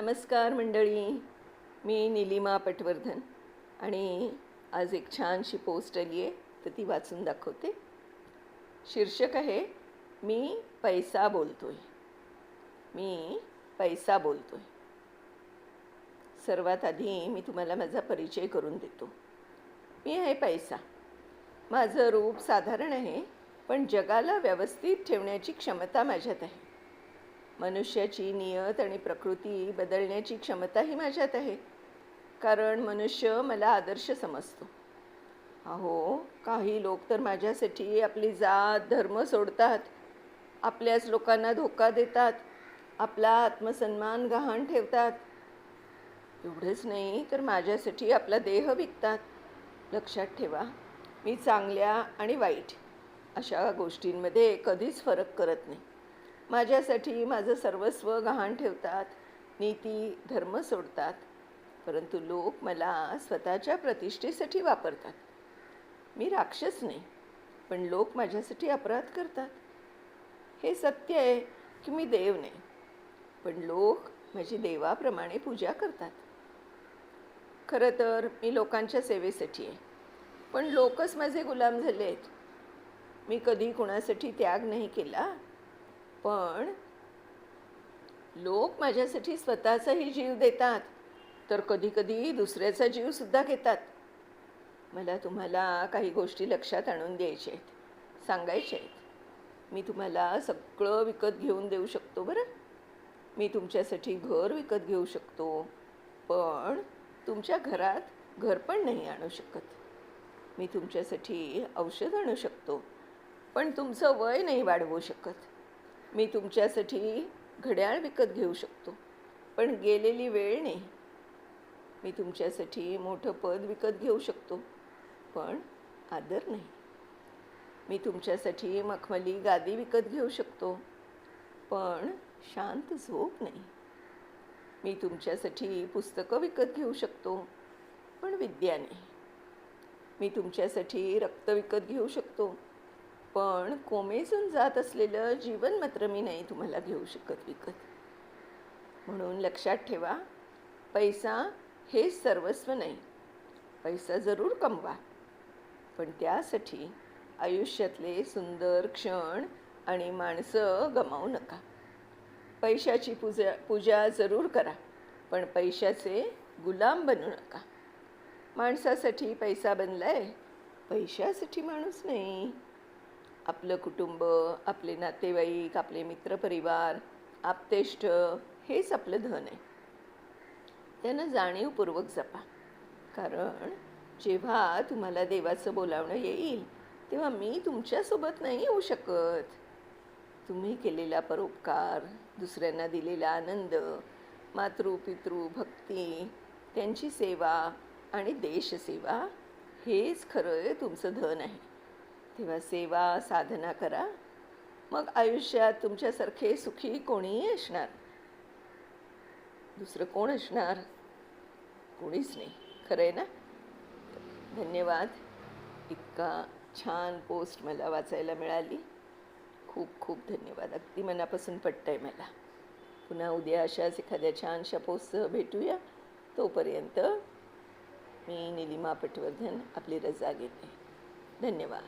नमस्कार मंडळी मी निलिमा पटवर्धन आणि आज एक छानशी पोस्ट आली आहे तर ती वाचून दाखवते. शीर्षक आहे मी पैसा बोलतोय. मी पैसा बोलतोय. सर्वात आधी मी तुम्हाला माझा परिचय करून देतो. मी आहे पैसा. माझं रूप साधारण आहे पण जगाला व्यवस्थित ठेवण्याची क्षमता माझ्यात आहे. मनुष्याची नियत आणि प्रकृती बदलण्याची क्षमताही माझ्यात आहे. कारण मनुष्य मला आदर्श समजतो. अहो काही लोक तर माझ्यासाठी आपली जात धर्म सोडतात. आपल्याच लोकांना धोका देतात. आपला आत्मसन्मान गहाण ठेवतात. एवढंच नाही तर माझ्यासाठी आपला देह विकतात. लक्षात ठेवा मी चांगल्या आणि वाईट अशा गोष्टींमध्ये कधीच फरक करत नाही. माझ्यासाठी माझं सर्वस्व गहाण ठेवतात. नीती धर्म सोडतात. परंतु लोक मला स्वतःच्या प्रतिष्ठेसाठी वापरतात. मी राक्षस नाही पण लोक माझ्यासाठी अपराध करतात. हे सत्य आहे की मी देव नाही पण लोक माझी देवाप्रमाणे पूजा करतात. खरं तर मी लोकांच्या सेवेसाठी आहे पण लोकच माझे गुलाम झाले आहेत मी कधी कुणासाठी त्याग नाही केला पण लोक माझ्यासाठी स्वतःचाही जीव देतात तर कधीकधी दुसऱ्याचा जीवसुद्धा घेतात. मला तुम्हाला काही गोष्टी लक्षात आणून द्यायच्या आहेत सांगायच्या आहेत. मी तुम्हाला सगळं विकत घेऊन देऊ शकतो बरं. मी तुमच्यासाठी घर विकत घेऊ शकतो पण तुमच्या घरात घर पण नाही आणू शकत. मी तुमच्यासाठी औषध आणू शकतो पण तुमचं वय नाही वाढवू शकत. मी तुमच्यासाठी घड्याळ विकत घेऊ शकतो. पण गेलेली वेळ नाही. मी तुमच्यासाठी मोठं पद विकत घेऊ शकतो. पण आदर नाही. मी तुमच्यासाठी मखमली गादी विकत घेऊ शकतो. पण शांत झोप नाही. मी तुमच्यासाठी पुस्तकं विकत घेऊ शकतो. पण विद्या नाही. मी तुमच्यासाठी रक्त विकत घेऊ शकतो. पण कोमेजून जात असलेलं जीवन मात्र मी नाही तुम्हाला घेऊ शकत विकत. म्हणून लक्षात ठेवा पैसा हेच सर्वस्व नाही. पैसा जरूर कमवा. पण त्यासाठी आयुष्यातले सुंदर क्षण आणि माणसं गमावू नका. पैशाची पूजा पूजा जरूर करा पण पैशाचे गुलाम बनू नका. माणसासाठी पैसा बनलाय पैशासाठी माणूस नाही. आपलं कुटुंब आपले नातेवाईक आपले मित्रपरिवार आपतेष्ट हेच आपलं धन आहे. त्यांना जाणीवपूर्वक जपा. कारण जेव्हा तुम्हाला देवाचं बोलावणं येईल तेव्हा मी तुमच्यासोबत नाही येऊ शकत. तुम्ही केलेला परोपकार दुसऱ्यांना दिलेला आनंद मातृ पितृ भक्ती त्यांची सेवा आणि देशसेवा हेच खरं तुमचं धन आहे. किंवा सेवा साधना करा. मग आयुष्यात तुमच्यासारखे सुखी कोणीही असणार. दुसरं कोण असणार? कोणीच नाही. खरं आहे ना? धन्यवाद. इतका छान पोस्ट मला वाचायला मिळाली. खूप खूप धन्यवाद. अगदी मनापासून पटतं आहे मला. पुन्हा उद्या अशाच एखाद्या छानशा पोस्टसह भेटूया. तोपर्यंत मी निलिमा पटवर्धन आपली रजा घेते. धन्यवाद.